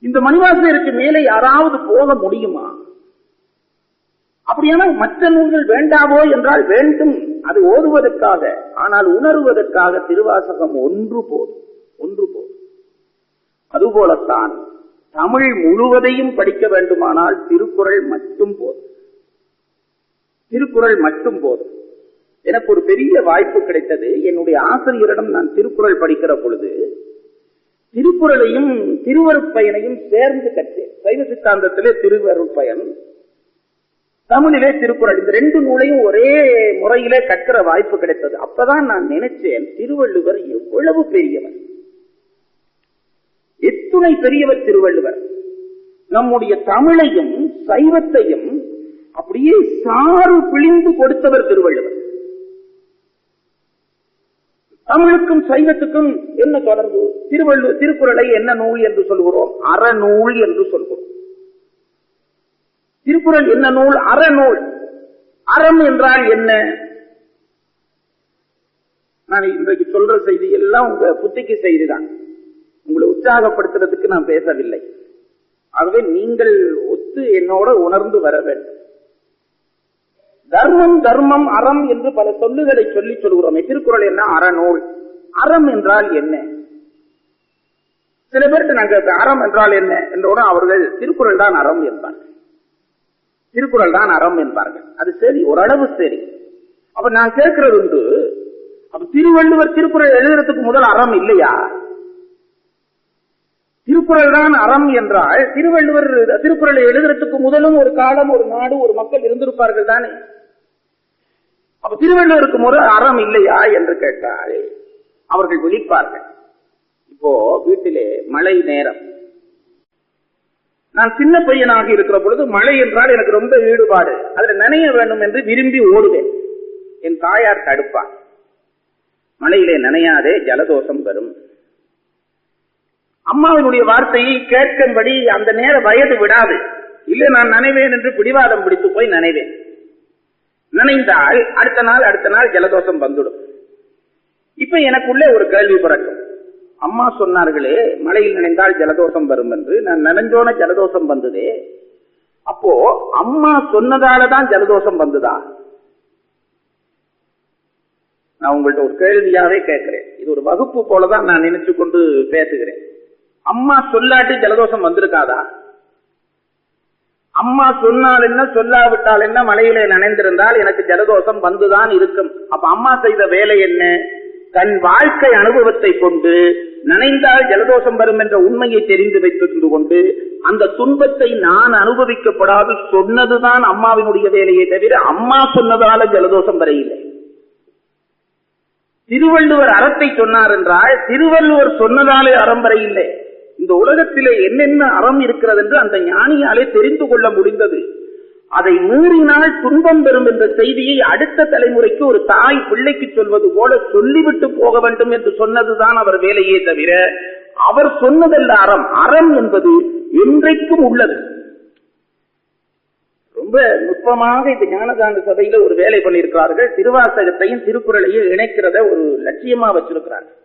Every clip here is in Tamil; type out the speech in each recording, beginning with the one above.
இந்த மணிவாசகருக்கு மேலே யாராவது போக முடியுமா? அப்படியான மற்ற நூல்கள் வேண்டாவோ என்றால் வேண்டும். அது ஓதுவதற்காக ஆனால் உணர்வதற்காக திருவாசகம் ஒன்று போதும் ஒன்று போதும். அதுபோலத்தான் தமிழ் முழுவதையும் படிக்க வேண்டுமானால் திருக்குறள் மட்டும் போதும். திருக்குறள் மட்டும் போதும். எனக்கு ஒரு பெரிய வாய்ப்பு கிடைத்தது. என்னுடைய ஆசிரியரிடம் நான் திருக்குறள் படிக்கிற பொழுது திருக்குறளையும் திருவருட்பயனையும் சேர்ந்து கற்றேன் சைவ சித்தாந்தத்திலே திருவருட்பயன் தமிழிலே திருக்குறள் இந்த ரெண்டு நூலையும் ஒரே முறையிலே கற்கிற வாய்ப்பு கிடைத்தது. அப்பதான் நான் நினைச்சேன் திருவள்ளுவர் எவ்வளவு பெரியவர். எத்துணை பெரியவர் திருவள்ளுவர். நம்முடைய தமிழையும் சைவத்தையும் அப்படியே சாறு பிழிந்து கொடுத்தவர் திருவள்ளுவர். தமிழுக்கும் சைவத்துக்கும் என்ன தொடர்பு? திருவள்ளுவர் திருக்குறளை என்ன நூல் என்று சொல்கிறோம்? அறநூல் என்று சொல்கிறோம். திருக்குறள் என்ன நூல்? அறநூல். அறம் என்றால் என்ன? நான் இன்றைக்கு சொல்ற செய்தி எல்லாம் உங்க புத்திக்கு செய்திதான். உங்களை உற்சாகப்படுத்துறதுக்கு நான் பேசவில்லை. ஆகவே நீங்கள் ஒத்து என்னோட உணர்ந்து வர வேண்டும். தர்மம் தர்மம் அறம் என்று பல சொல்லுகளை சொல்லி சொல்கிறோமே. திருக்குறள் என்ன? அறநூல். அறம் என்றால் என்ன? சில பேருக்கு நாங்க அறம் என்றால் என்ன? என்றோட அவர்கள் திருக்குறள் தான் அறம் என்பார்கள். திருக்குறள் தான் அறம் என்பார்கள். அது சரி ஓரளவு சரி. அப்ப நான் கேட்கிறது உண்டு அப்ப திருவள்ளுவர் திருக்குறள் எழுதுறதுக்கு முதல் அறம் இல்லையா? திருக்குறள் தான் அறம் என்றால் திருவள்ளுவர் திருக்குறளை எழுதுறதுக்கு முதலும் ஒரு காலம் ஒரு நாடு ஒரு மக்கள் இருந்திருப்பார்கள் தானே. அப்ப திருவள்ளுவருக்கு முதல் அறம் இல்லையா என்று கேட்டால் அவர்கள் விழிப்பார்கள். இப்போ வீட்டிலே மழை நேரம். நான் சின்ன பையனாக இருக்கிற பொழுது மழை என்றால் எனக்கு ரொம்ப ஈடுபாடு. அதுல நனைய வேண்டும் என்று விரும்பி ஓடுவேன். என் தாயார் தடுப்பார். மழையிலே நனையாதே ஜலதோஷம் வரும். அம்மாவினுடைய வார்த்தையை கேட்கும்படி அந்த நேர வயது விடாது. இல்ல நான் நினைவேன் என்று பிடிவாதம் பிடித்து போய் நினைவேன். நினைந்தால் அடுத்த நாள் அடுத்த நாள் ஜலதோஷம் வந்துடும். இப்ப எனக்குள்ளே ஒரு கேள்வி பிறக்கும். அம்மா சொன்னார்களே மழையில் நினைந்தால் ஜலதோஷம் வரும் என்று. நான் நினைஞ்சோன ஜலதோஷம் வந்ததே. அப்போ அம்மா சொன்னதாலதான் ஜலதோஷம் வந்ததா? நான் உங்கள்ட்ட ஒரு கேள்வியாவே கேட்கிறேன். இது ஒரு வகுப்பு போலதான் நான் நினைச்சு கொண்டு பேசுகிறேன். அம்மா சொல்லாட்டி ஜலதோஷம் வந்திருக்காதா? அம்மா சொன்னால் என்ன சொல்லாவிட்டால் என்ன மலையிலே நனைந்திருந்தால் எனக்கு ஜலதோஷம் வந்துதான் இருக்கும். அப்ப அம்மா செய்த வேலை என்ன? தன் வாழ்க்கை அனுபவத்தை கொண்டு நனைந்தால் ஜலதோஷம் வரும் என்ற உண்மையை தெரிந்து வைத்திருந்து கொண்டு அந்த துன்பத்தை நான் அனுபவிக்கப்படாது சொன்னதுதான் அம்மாவினுடைய வேலையை தவிர அம்மா சொன்னதால ஜலதோஷம் வரையில்லை. திருவள்ளுவர் அறத்தை சொன்னார் என்றால் திருவள்ளுவர் சொன்னதாலே அறம் வரையில்லை. இந்த உலகத்திலே என்னென்ன அறம் இருக்கிறது என்று அந்த ஞானியாலே தெரிந்து கொள்ள முடிந்தது. அதை மீறினால் துன்பம் பெறும் என்ற செய்தியை அடுத்த தலைமுறைக்கு ஒரு தாய் பிள்ளைக்கு சொல்வது போல சொல்லிவிட்டு போக வேண்டும் என்று சொன்னதுதான் அவர் வேலையே தவிர அவர் சொன்னதல்ல அறம். அறம் என்பது என்றைக்கும் உள்ளது. ரொம்ப நுட்பமாக இந்த ஞானதான சபையில ஒரு வேலை பண்ணியிருக்கிறார்கள். திருவாசகத்தையும் திருக்குறளையும் இணைக்கிறத ஒரு லட்சியமா வச்சிருக்கிறார்கள்.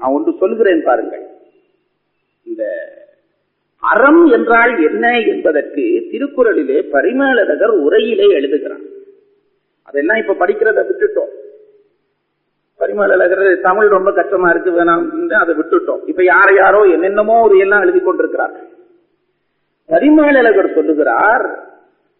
நான் ஒன்று சொல்கிறேன் பாருங்கள். இந்த அறம் என்றால் என்ன என்பதற்கு திருக்குறளிலே பரிமேலழகர் உரையிலே எழுதுகிறார் அதெல்லாம் இப்ப படிக்கிறத விட்டுட்டோம். பரிமேலழகர் தமிழ் ரொம்ப கஷ்டமா இருக்கு வேணாம் அதை விட்டுட்டோம். இப்ப யார யாரோ என்னென்னமோ ஒரு எல்லாம் எழுதி கொண்டிருக்கிறார்கள் பரிமேலழகர் சொல்லுகிறார்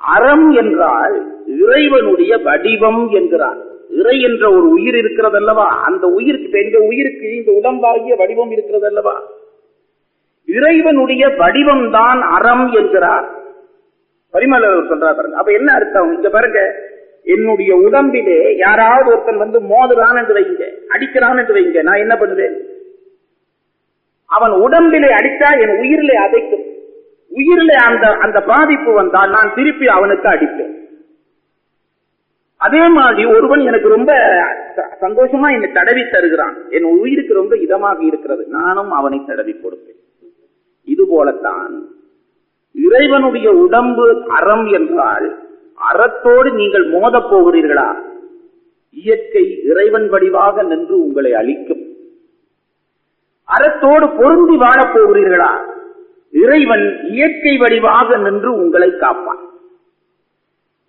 அறம் என்றால் இறைவனுடைய வடிவம் என்கிறார். இறை என்ற ஒரு உயிர் இருக்கிறது அல்லவா அந்த உயிருக்கு எங்க உயிருக்கு இந்த உடம்பாகிய வடிவம் இருக்கிறது அல்லவா இறைவனுடைய வடிவம்தான் அறம் என்கிறார். பரிமலர் சொல்றா பாருங்க. அப்ப என்ன அர்த்தம்? இங்க பாருங்க. என்னுடைய உடம்பிலே யாராவது ஒருத்தன் வந்து மோதுறான் என்று வைங்க அடிக்கிறான் என்று வைங்க நான் என்ன பண்ணுவேன்? அவன் உடம்பிலே அடித்தா என் உயிரிலே அதைக்கும். உயிரிலே அந்த அந்த பாதிப்பு வந்தால் நான் திருப்பி அவனுக்கு அடிப்பேன். அதே மாதிரி ஒருவன் எனக்கு ரொம்ப சந்தோஷமா என்னை தடவி தருகிறான். என் உயிருக்கு ரொம்ப இதமாக இருக்கிறது. நானும் அவனை தடவி கொடுப்பேன். இது போலத்தான். இறைவனுடைய உடம்பு அறம் என்றால் அறத்தோடு நீங்கள் மோதப் போகிறீர்களா? இயற்கை இறைவன் வடிவாக நின்று உங்களை அழிக்கும். அறத்தோடு பொருந்தி வாழப் போகிறீர்களா? இறைவன் இயற்கை வடிவாக நின்று உங்களை காப்பான்.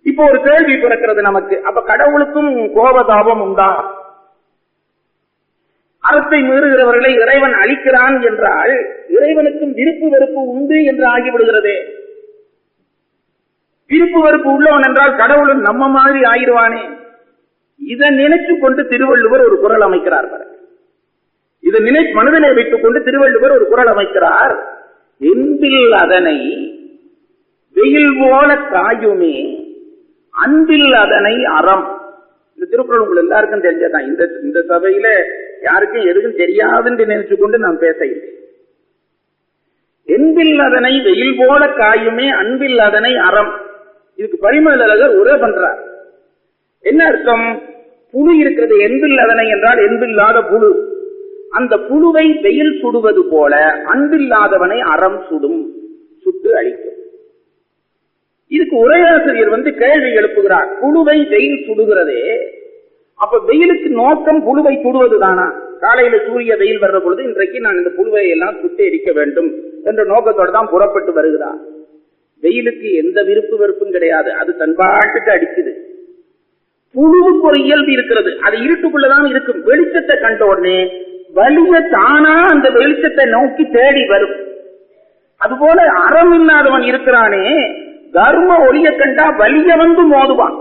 இப்போ ஒரு கேள்வி பிறக்கிறது நமக்கு. அப்ப கடவுளுக்கும் கோபதாபம் உண்டா? அறத்தை மீறுகிறவர்களை இறைவன் அழிக்கிறான் என்றால் இறைவனுக்கும் விருப்பு வெறுப்பு உண்டு என்று ஆகிவிடுகிறதே. விருப்பு வெறுப்பு உள்ளவன் என்றால் கடவுளும் நம்ம மாதிரி ஆயிடுவானே. இதை நினைச்சு கொண்டு திருவள்ளுவர் ஒரு குரல் அமைக்கிறார் இதை நினை மனதிலே வைத்துக் கொண்டு திருவள்ளுவர் ஒரு குரல் அமைக்கிறார். எந்தில் அதனை வெயில் போல காயுமே அன்பில் அதனை அறம். இந்த திருக்குறள் உங்களுக்கு எல்லாருக்கும் தெரிஞ்சதான் இந்த இந்த சபையில யாருக்கும் எதுவும் தெரியாதுன்னு நினைச்சு கொண்டு நான் பேச இல்லை என்பில் அதனை வெயில் போல காயுமே அன்பில் அதனை அறம். இதுக்கு பரிமளகர் உரை பண்றார். என்ன அர்த்தம்? புழு இருக்கிறது என்பில் அதனை என்றால் என்பில்லாத புழு. அந்த புழுவை வெயில் சுடுவது போல அன்பில்லாதவனை அறம் சுடும் சுட்டு அழிக்கும். இதுக்கு உரையாசிரியர் வந்து கேள்வி எழுப்புகிறார். புழுவை வெயில் சுடுகிறதே அப்ப வெயிலுக்கு நோக்கம் புழுவை சுடுவது தானா காலையில சூரிய வெயில் வர்ற பொழுது இன்றைக்கு நான் இந்த புழுவை எல்லாம் சுட்டு எரிக்க வேண்டும் என்ற நோக்கத்தோடு தான் புறப்பட்டு வருகிறார் வெயிலுக்கு எந்த விருப்பு வெறுப்பும் கிடையாது. அது தன் பாட்டுக்கு அடிக்குது. புழுவுக்கு ஒரு இயல்பு இருக்கிறது. அது இருட்டுக்குள்ளதான் இருக்கும். வெளிச்சத்தை கண்ட உடனே வலிய தானா அந்த வெளிச்சத்தை நோக்கி தேடி வரும். அதுபோல அறம் இல்லாதவன் இருக்கிறானே தர்ம ஒளிய கண்டா வலிய வந்து மோதுவான்.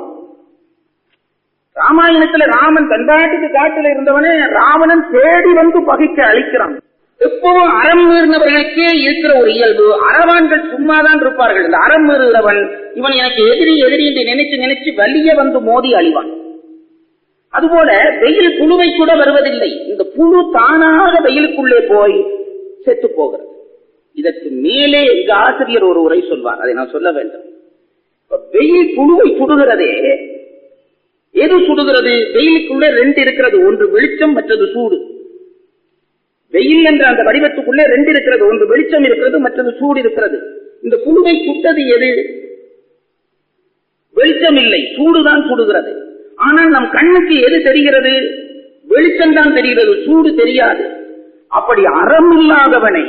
ராமாயணத்துல ராமன் தன்பாட்டுக்கு காட்டுல இருந்தவனே ராவணன் தேடி வந்து பகைக்க அழிக்கிறான். எப்பவும் அறம் மீறினவர்களுக்கே இருக்கிற ஒரு இயல்பு. அறவான்கள் சும்மாதான் இருப்பார்கள். இந்த அறம் மீறுகிறவன் இவன் எனக்கு எதிரி எதிரி என்று நினைச்சு நினைச்சு வலிய வந்து மோதி அழிவான். அதுபோல வெயில் புழுவை கூட வருவதில்லை. இந்த புழு தானாக வெயிலுக்குள்ளே போய் செத்து போகிறது. இதற்கு மேலே எங்க ஆசிரியர் ஒரு உரை சொல்வார். அதை நான் சொல்ல வேண்டும். வெயில் புழுவை சுடுகிறதே எது சுடுகிறது? வெயிலுக்குள்ளே ரெண்டு இருக்கிறது. ஒன்று வெளிச்சம் மற்றது சூடு. வெயில் என்ற அந்த வடிவத்துக்குள்ளே ரெண்டு இருக்கிறது. ஒன்று வெளிச்சம் இருக்கிறது மற்றது சூடு இருக்கிறது. இந்த புழுவை சுட்டது எது? வெளிச்சம் இல்லை. சூடுதான் சுடுகிறது. ஆனால் நம் கண்ணுக்கு எது தெரிகிறது? வெளிச்சம் தான் தெரிகிறது. சூடு தெரியாது. அப்படி அறம் இல்லாதவனை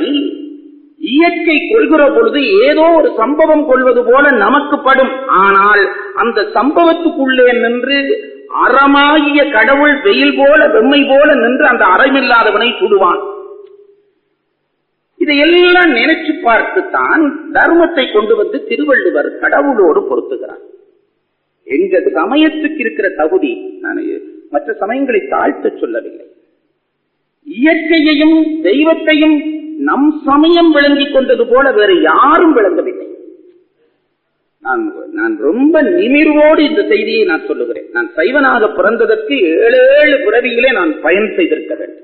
இயற்கை கொள்கிற பொழுது ஏதோ ஒரு சம்பவம் கொள்வது போல நமக்கு படும். ஆனால் அந்த சம்பவத்துக்குள்ளே நின்று அறமாகிய கடவுள் வெயில் போல வெம்மை போல நின்று அந்த அறமில்லாதவனை சுடுவான் இதையெல்லாம் நினைச்சு பார்த்துத்தான் தர்மத்தை கொண்டு வந்து திருவள்ளுவர் கடவுளோடு பொருத்துகிறார். எங்க சமயத்துக்கு இருக்கிற தகுதி நான் மற்ற சமயங்களை தாழ்த்த சொல்லவில்லை. இயற்கையையும் தெய்வத்தையும் நம் சமயம் விளங்கிக் கொண்டது போல வேறு யாரும் விளங்கவில்லை. நான் நான் ரொம்ப நிமிர்வோடு இந்த செய்தியை நான் சொல்லுகிறேன். நான் சைவனாக பிறந்ததற்கு ஏழு ஏழு பிறவியிலே நான் பயன் செய்திருக்க வேண்டும்.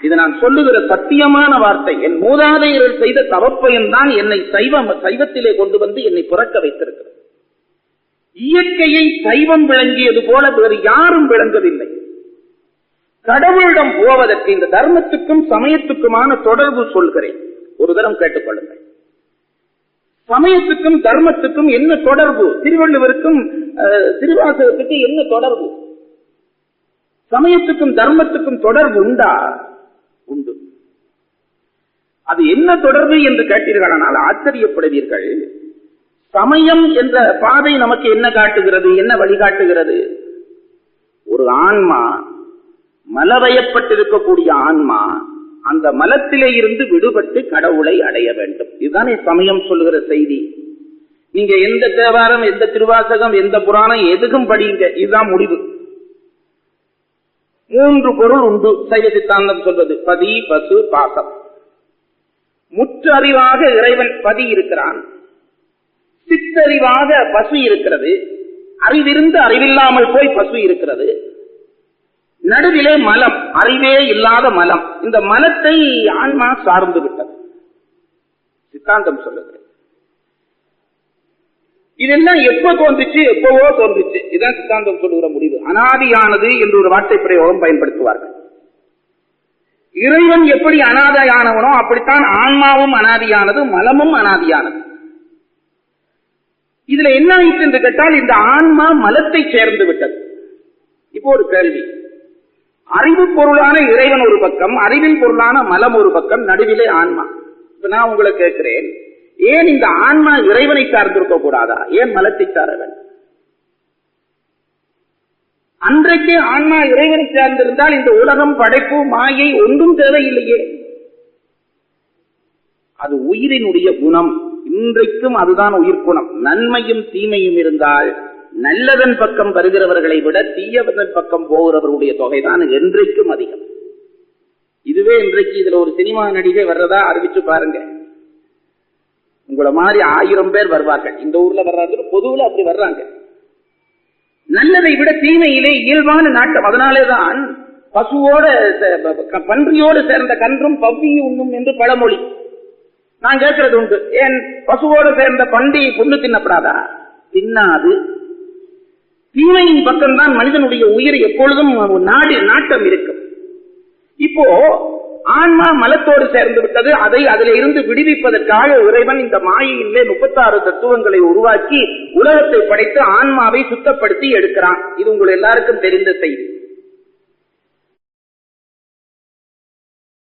இது நான் சொல்லுகிற சத்தியமான வார்த்தை. என் மூதாதையர்கள் செய்த தவப்பயன் தான் என்னை சைவ சைவத்திலே கொண்டு வந்து என்னை புறக்க வைத்திருக்கிறது. இயற்கையை சைவம் விளங்கியது போல வேறு யாரும் விளங்கவில்லை. கடவுளிடம் போவதற்கு இந்த தர்மத்துக்கும் சமயத்துக்குமான தொடர்பு சொல்கிறேன். ஒரு தரம் கேட்டுக்கொள்ளுங்கள். சமயத்துக்கும் தர்மத்துக்கும் என்ன தொடர்பு? திருவள்ளுவருக்கும் அஹ், திருவாசகத்துக்கு என்ன தொடர்பு? சமயத்துக்கும் தர்மத்துக்கும் தொடர்பு உண்டா? உண்டு. அது என்ன தொடர்பு என்று கேட்டீர்களானால் ஆச்சரியப்படுவீர்கள். சமயம் என்ற பாதை நமக்கு என்ன காட்டுகிறது? என்ன வழிகாட்டுகிறது? ஒரு ஆன்மா மலவயப்பட்டிருக்கக்கூடிய ஆன்மா அந்த மலத்திலே இருந்து விடுபட்டு கடவுளை அடைய வேண்டும். இதுதானே சமயம் சொல்லுகிற செய்தி. நீங்க எந்த தேவாரம் எந்த திருவாசகம் எந்த புராணம் எதுக்கும் படிங்க இதுதான் முடிவு. மூன்று பொருள் உண்டு சைவ சித்தாந்தம் சொல்வது. பதி பசு பாசம். முற்றறிவாக இறைவன் பதி இருக்கிறான். சித்தறிவாக பசு இருக்கிறது. அறிவிருந்து அறிவில்லாமல் போய் பசு இருக்கிறது. நடுவிலே மலம் அறிவே இல்லாத மலம். இந்த மலத்தை ஆன்மா சார்ந்து விட்டது. சித்தாந்தம் சொல்லுகிறது இதெல்லாம் எப்ப தோன்றுச்சு எப்பவோ தோன்றுச்சு. இதுதான் சித்தாந்தம் சொல்லுகிற முடிவு. அனாதியானது என்று ஒரு வார்த்தை பிரயோகம் பயன்படுத்துவார்கள். இறைவன் எப்படி அனாதையானவனோ அப்படித்தான் ஆன்மாவும் அனாதியானது மலமும் அனாதியானது. இதுல என்ன ஆயிற்று என்று கேட்டால் இந்த ஆன்மா மலத்தை சேர்ந்து விட்டது. இப்போ ஒரு கேள்வி. அறிவு பொருளான இறைவன் ஒரு பக்கம் அறிவின் பொருளான மலம் ஒரு பக்கம் நடுவிலே ஆன்மா. இப்ப நான் உங்களை கேட்கிறேன் ஏன் இந்த ஆன்மா இறைவனை சார்ந்திருக்க கூடாதா? ஏன் மலத்தை சாரவன் அன்றைக்கே ஆன்மா இறைவனை சார்ந்திருந்தால் இந்த உலகம் படைப்பு மாயை ஒன்றும் தேவையில்லையே. அது உயிரினுடைய குணம். இன்றைக்கும் அதுதான் உயிர் குணம் நன்மையும் தீமையும் இருந்தால் நல்லதன் பக்கம் வருகிறவர்களை விட தீயவதன் பக்கம் போகிறவர்களுடைய தொகைதான் என்றைக்கும் அதிகம். இதுவே இன்றைக்கு இதுல ஒரு சினிமா நடிகை வர்றதா அறிவிச்சு பாருங்க. உங்களை மாதிரி ஆயிரம் பேர் வருவார்கள். இந்த ஊர்ல வர்றாங்க பொதுவுல அப்படி வர்றாங்க. நல்லதை விட தீமையிலே இயல்பான நாட்டம். அதனாலேதான் பசுவோட பன்றியோடு சேர்ந்த கன்றும் பவ்வி உண்ணும் என்று பழமொழி. நான் கேட்கறது உண்டு. ஏன் பசுவோடு சேர்ந்த பண்டி புண்ணு தின்னப்படாதா? தின்னாது. தீமையின் பக்கம்தான் மனிதனுடைய உயிர் எப்பொழுதும் நாடி நாட்டம் இருக்கும். இப்போ ஆன்மா மலத்தோடு சேர்ந்து விட்டது அதை அதில் இருந்து விடுவிப்பதற்காக இறைவன் இந்த மாயையிலே முப்பத்தாறு தத்துவங்களை உருவாக்கி உலகத்தை படைத்து ஆன்மாவை சுத்தப்படுத்தி எடுக்கிறான். இது உங்கள் எல்லாருக்கும் தெரிந்த செய்தி.